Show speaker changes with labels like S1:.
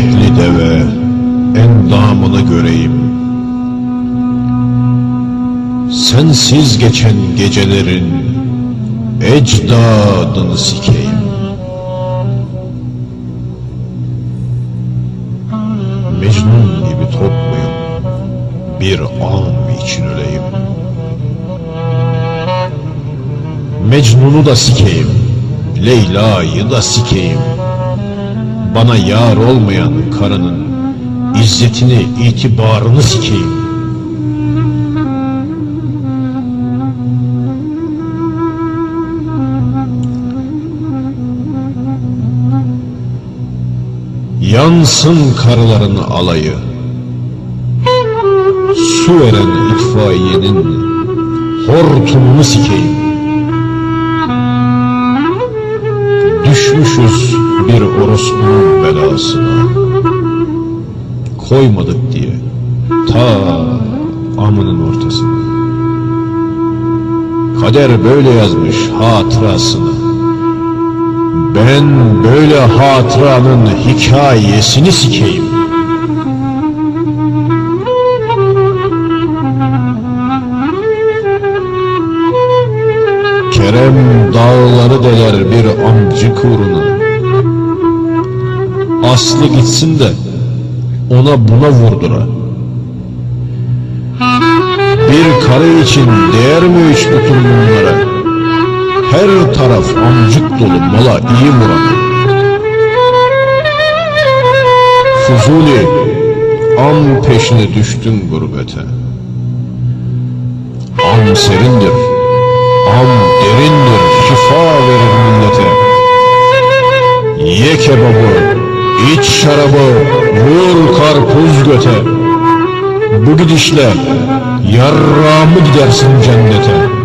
S1: şehli deve endamını göreyim. Sensiz geçen gecelerin ecdadını sikeyim. Mecnun gibi top? Bir an için öleyim. Mecnun'u da sikeyim. Leyla'yı da sikeyim. Bana yar olmayan karının izzetini, itibarını sikeyim. Yansın karıların alayı Su veren itfaiyenin Hortumunu sikeyim orospunun belasına Koymadık diye Ta amının ortasına Kader böyle yazmış hatırasını ben böyle hatıranın hikayesini sikeyim. Kerem dağları deler bir amcık uğruna. Aslı gitsin de ona buna vurdura. Bir karı için değer mi hiç bütün bunlara? Her taraf amcık dolu mala iyi murat. Fuzuli am peşine düştün gurbete. Am serindir, am derindir, şifa verir millete. Ye kebabı, iç şarabı, vur karpuz göte. Bu gidişle yarrağımı gidersin cennete.